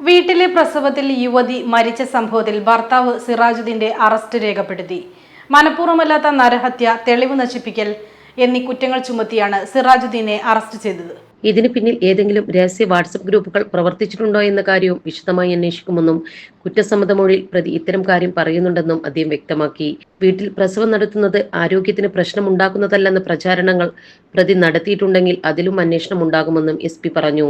വീട്ടിലെ പ്രസവത്തിൽ യുവതി മരിച്ച സംഭവത്തിൽ ഭർത്താവ് സിറാജുദ്ദീന്റെ അറസ്റ്റ് രേഖപ്പെടുത്തി. മനഃപൂർവമല്ലാത്ത നരഹത്യ തെളിവ് നശിപ്പിക്കൽ എന്നീ കുറ്റങ്ങൾ ചുമത്തിയാണ് സിറാജുദ്ദീനെ അറസ്റ്റ് ചെയ്തത്. ഇതിന് പിന്നിൽ ഏതെങ്കിലും രഹസ്യ വാട്സപ്പ് ഗ്രൂപ്പുകൾ പ്രവർത്തിച്ചിട്ടുണ്ടോ എന്ന കാര്യവും വിശദമായി അന്വേഷിക്കുമെന്നും കുറ്റസമ്മതമൊഴിയിൽ പ്രതി ഇത്തരം കാര്യം പറയുന്നുണ്ടെന്നും അദ്ദേഹം വ്യക്തമാക്കി. വീട്ടിൽ പ്രസവം നടത്തുന്നത് ആരോഗ്യത്തിന് പ്രശ്നമുണ്ടാക്കുന്നതല്ലെന്ന പ്രചാരണങ്ങൾ പ്രതി നടത്തിയിട്ടുണ്ടെങ്കിൽ അതിലും അന്വേഷണം ഉണ്ടാകുമെന്നും എസ് പറഞ്ഞു.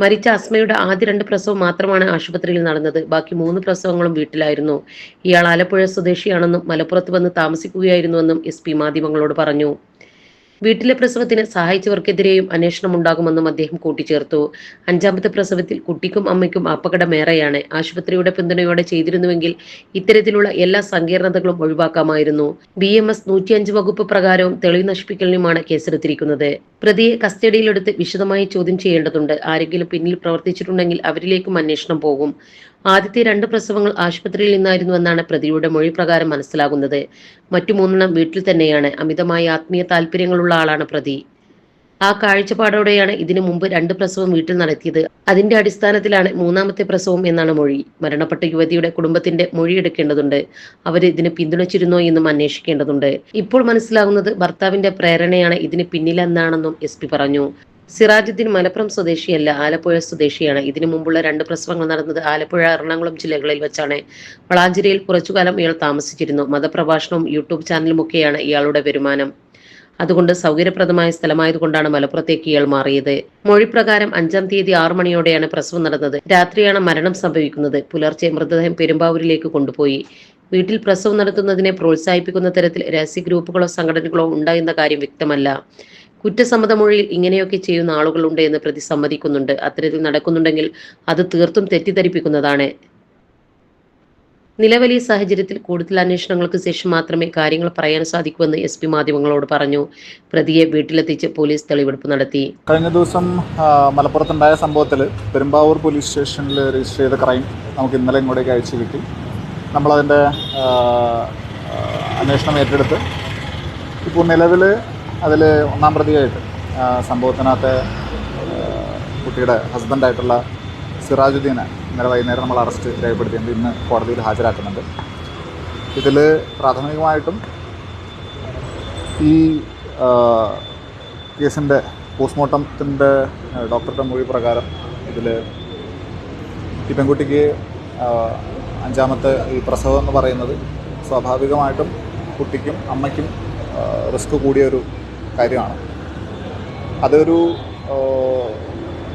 മരിച്ച അസ്മയുടെ ആദ്യ രണ്ട് പ്രസവം മാത്രമാണ് ആശുപത്രിയിൽ നടന്നത്. ബാക്കി മൂന്ന് പ്രസവങ്ങളും വീട്ടിലായിരുന്നു. ഇയാൾ ആലപ്പുഴ സ്വദേശിയാണെന്നും മലപ്പുറത്ത് വന്ന് താമസിക്കുകയായിരുന്നുവെന്നും എസ് പി മാധ്യമങ്ങളോട് പറഞ്ഞു. വീട്ടിലെ പ്രസവത്തിന് സഹായിച്ചവർക്കെതിരെയും അന്വേഷണം ഉണ്ടാകുമെന്നും അദ്ദേഹം കൂട്ടിച്ചേർത്തു. അഞ്ചാമത്തെ പ്രസവത്തിൽ കുട്ടിക്കും അമ്മയ്ക്കും അപകടമേറെയാണ്. ആശുപത്രിയുടെ പിന്തുണയോടെ ചെയ്തിരുന്നുവെങ്കിൽ ഇത്തരത്തിലുള്ള എല്ലാ സങ്കീർണതകളും ഒഴിവാക്കാമായിരുന്നു. ബി എം എസ് നൂറ്റിയഞ്ച് വകുപ്പ് പ്രകാരവും തെളിവ് നശിപ്പിക്കലിനുമാണ് കേസെടുത്തിരിക്കുന്നത്. പ്രതിയെ കസ്റ്റഡിയിലെടുത്ത് വിശദമായി ചോദ്യം ചെയ്യേണ്ടതുണ്ട്. ആരെങ്കിലും പിന്നിൽ പ്രവർത്തിച്ചിട്ടുണ്ടെങ്കിൽ അവരിലേക്കും അന്വേഷണം പോകും. ആദ്യത്തെ രണ്ട് പ്രസവങ്ങൾ ആശുപത്രിയിൽ നിന്നായിരുന്നു എന്നാണ് പ്രതിയുടെ മൊഴി പ്രകാരം മനസ്സിലാകുന്നത്. മറ്റു മൂന്നെണ്ണം വീട്ടിൽ തന്നെയാണ്. അമിതമായ ആത്മീയ താല്പര്യങ്ങളുള്ള ആളാണ് പ്രതി. ആ കാഴ്ചപ്പാടോടെയാണ് ഇതിനു മുമ്പ് രണ്ട് പ്രസവം വീട്ടിൽ നടത്തിയത്. അതിന്റെ അടിസ്ഥാനത്തിലാണ് മൂന്നാമത്തെ പ്രസവം എന്നാണ് മൊഴി. മരണപ്പെട്ട യുവതിയുടെ കുടുംബത്തിന്റെ മൊഴി എടുക്കേണ്ടതുണ്ട്. അവർ ഇതിന് പിന്തുണച്ചിരുന്നോ എന്നും അന്വേഷിക്കേണ്ടതുണ്ട്. ഇപ്പോൾ മനസ്സിലാകുന്നത് ഭർത്താവിന്റെ പ്രേരണയാണ് ഇതിന് പിന്നിലെന്നാണെന്നും എസ് പി പറഞ്ഞു. സിറാജുദ്ദീൻ മലപ്പുറം സ്വദേശിയല്ല ആലപ്പുഴ സ്വദേശിയാണ്. ഇതിനു മുമ്പുള്ള രണ്ട് പ്രസവങ്ങൾ നടന്നത് ആലപ്പുഴ എറണാകുളം ജില്ലകളിൽ വെച്ചാണ്. വളാഞ്ചേരിയിൽ കുറച്ചുകാലം ഇയാൾ താമസിച്ചിരുന്നു. മതപ്രഭാഷണവും യൂട്യൂബ് ചാനലുമൊക്കെയാണ് ഇയാളുടെ വരുമാനം. അതുകൊണ്ട് സൗകര്യപ്രദമായ സ്ഥലമായതുകൊണ്ടാണ് മലപ്പുറത്തേക്ക് ഇയാൾ മാറിയത്. മൊഴിപ്രകാരം അഞ്ചാം തീയതി ആറു മണിയോടെയാണ് പ്രസവം നടന്നത്. രാത്രിയാണ് മരണം സംഭവിക്കുന്നത്. പുലർച്ചെ മൃതദേഹം പെരുമ്പാവൂരിലേക്ക് കൊണ്ടുപോയി. വീട്ടിൽ പ്രസവം നടത്തുന്നതിനെ പ്രോത്സാഹിപ്പിക്കുന്ന തരത്തിൽ രഹസ്യ ഗ്രൂപ്പുകളോ സംഘടനകളോ ഉണ്ടായെന്ന കാര്യം വ്യക്തമല്ല. കുറ്റസമ്മത മൊഴിയിൽ ഇങ്ങനെയൊക്കെ ചെയ്യുന്ന ആളുകളുണ്ട് എന്ന് പ്രതി സമ്മതിക്കുന്നുണ്ട്. അത്തരത്തിൽ നടക്കുന്നുണ്ടെങ്കിൽ അത് തീർത്തും തെറ്റിദ്ധരിപ്പിക്കുന്നതാണ്. നിലവിലെ സാഹചര്യത്തിൽ കൂടുതൽ അന്വേഷണങ്ങൾക്ക് ശേഷം മാത്രമേ കാര്യങ്ങൾ പറയാൻ സാധിക്കൂവെന്ന് എസ് പി മാധ്യമങ്ങളോട് പറഞ്ഞു. പ്രതിയെ വീട്ടിലെത്തിച്ച് പോലീസ് തെളിവെടുപ്പ് നടത്തി. കഴിഞ്ഞ ദിവസം മലപ്പുറത്തുണ്ടായ സംഭവത്തിൽ പെരുമ്പാവൂർ പോലീസ് സ്റ്റേഷനിൽ രജിസ്റ്റർ ചെയ്ത ക്രൈം നമുക്ക് ഇന്നലെ ഇങ്ങോട്ടേക്ക് അയച്ചു കിട്ടി. നമ്മളതിന്റെ അന്വേഷണം ഏറ്റെടുത്ത് ഇപ്പോൾ നിലവിൽ അതിൽ ഒന്നാം പ്രതിയായിട്ട് സംഭവത്തിനകത്തെ കുട്ടിയുടെ ഹസ്ബൻഡായിട്ടുള്ള സിറാജുദ്ദീനെ ഇന്നലെ വൈകുന്നേരം നമ്മൾ അറസ്റ്റ് രേഖപ്പെടുത്തിയിട്ടുണ്ട്. ഇന്ന് കോടതിയിൽ ഹാജരാക്കുന്നുണ്ട്. ഇതിൽ പ്രാഥമികമായിട്ടും ഈ കേസിന്റെ പോസ്റ്റ്മോർട്ടത്തിന്റെ ഡോക്ടറുടെ മൊഴി പ്രകാരം ഇതിൽ ഈ പെൺകുട്ടിക്ക് അഞ്ചാമത്തെ ഈ പ്രസവം എന്ന് പറയുന്നത് സ്വാഭാവികമായിട്ടും കുട്ടിക്കും അമ്മയ്ക്കും റിസ്ക് കൂടിയ ഒരു കാര്യമാണ്. അതൊരു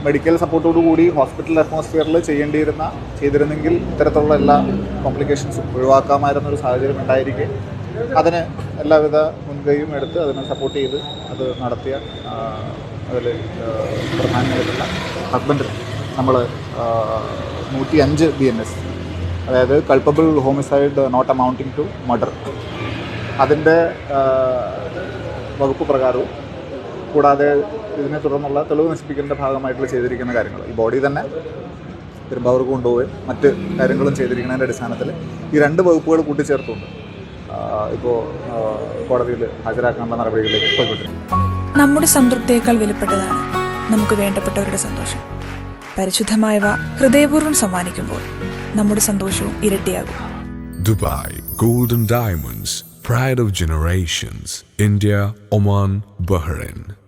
മെഡിക്കൽ സപ്പോർട്ടോടു കൂടി ഹോസ്പിറ്റൽ അറ്റ്മോസ്ഫിയറിൽ ചെയ്യേണ്ടിയിരുന്ന ചെയ്തിരുന്നെങ്കിൽ ഇത്തരത്തിലുള്ള എല്ലാ കോംപ്ലിക്കേഷൻസും ഒഴിവാക്കാമായിരുന്ന ഒരു സാഹചര്യം ഉണ്ടായിരിക്കെ. അതിന് എല്ലാവിധ മുൻകൈയും എടുത്ത് അതിനെ സപ്പോർട്ട് ചെയ്ത് അത് നടത്തിയ അതിൽ പ്രധാനമായിട്ടുള്ള ഹസ്ബൻഡ് നമ്മൾ നൂറ്റി അഞ്ച് ബി എൻ എസ് അതായത് culpable homicide not amounting to murder അതിന്റെ വകുപ്പ് പ്രകാരവും കൂടാതെ ഇതിനെ തുടർന്നുള്ള തെളിവ് നശിപ്പിക്കലിന്റെ ഭാഗമായിട്ടുള്ള ചെയ്തിരിക്കുന്ന കാര്യങ്ങൾ. ഈ ബോഡി തന്നെ പെരുമ്പാവൂർക്ക് കൊണ്ടുപോവുകയും മറ്റ് കാര്യങ്ങളും ചെയ്തിരിക്കുന്നതിന്റെ അടിസ്ഥാനത്തിൽ ഈ രണ്ട് വകുപ്പുകൾ കൂട്ടിച്ചേർത്തുകൊണ്ട് ഇപ്പോൾ കോടതിയിൽ ഹാജരാക്കാനുള്ള നടപടികളിലേക്ക് പോയിക്കൊണ്ടിരിക്കുന്നു. നമ്മുടെ സംതൃപ്തിയേക്കാൾ വിലപ്പെട്ടതാണ് നമുക്ക് വേണ്ടപ്പെട്ടവരുടെ സന്തോഷം. പരിശുദ്ധമായവ ഹൃദയപൂർവം സമ്മാനിക്കുമ്പോൾ നമ്മുടെ സന്തോഷവും ഇരട്ടിയാകും. Dubai golden diamonds pride of generations India Oman Bahrain.